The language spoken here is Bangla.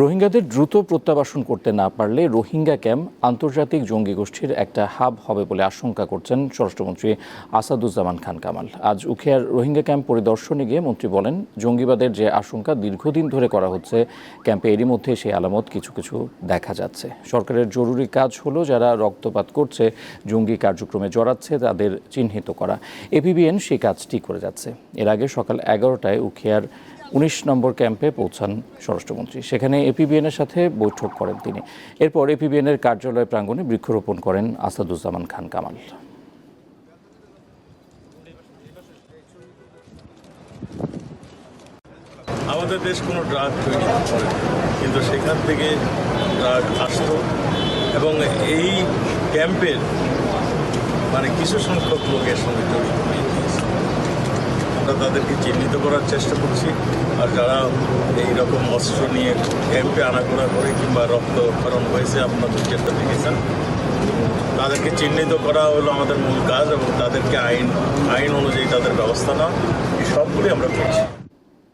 রোহিঙ্গাদের দ্রুত প্রত্যাবাসন করতে না পারলে রোহিঙ্গা ক্যাম্প আন্তর্জাতিক জঙ্গি গোষ্ঠীর একটা হাব হবে বলে আশঙ্কা করছেন স্বরাষ্ট্রমন্ত্রী আসাদুজ্জামান খান কামাল। আজ উখিয়ার রোহিঙ্গা ক্যাম্প পরিদর্শনে গিয়ে মন্ত্রী বলেন, জঙ্গিবাদের যে আশঙ্কা দীর্ঘদিন ধরে করা হচ্ছে, ক্যাম্পে এরই মধ্যে সেই আলামত কিছু কিছু দেখা যাচ্ছে। সরকারের জরুরি কাজ হলো যারা রক্তপাত করছে, জঙ্গি কার্যক্রমে জড়াচ্ছে, তাদের চিহ্নিত করা। এপিবিএন সেই কাজটি করে যাচ্ছে। এর আগে সকাল এগারোটায় উখিয়ার উনিশ নম্বর ক্যাম্পে পৌঁছান স্বরাষ্ট্রমন্ত্রী। সেখানে এপিবিএনের সাথে বৈঠক করেন তিনি। এরপর এপিবিএনের কার্যালয় প্রাঙ্গণে বৃক্ষরোপণ করেন আসাদুজ্জামান খান কামাল। আমাদের দেশ কোনো ড্রাগ তৈরি করে কিন্তু সেখান থেকে ড্রাগ আসতো এবং এই ক্যাম্পের মানে কিছু সংখ্যক লোকের সঙ্গে জড়িত হয়ে গিয়েছে। আমরা তাদেরকে চিহ্নিত করার চেষ্টা করছি। আর যারা এই রকম অস্ত্র নিয়ে ক্যাম্পে আনাগোনা করে কিংবা রক্ত রক্তক্ষরণ হয়েছে, আপনাদের চেষ্টা দেখেছেন তাদেরকে চিহ্নিত করা হলো আমাদের মূল কাজ এবং তাদেরকে আইন আইন অনুযায়ী তাদের ব্যবস্থা নেওয়া। এই সবগুলি আমরা করছি।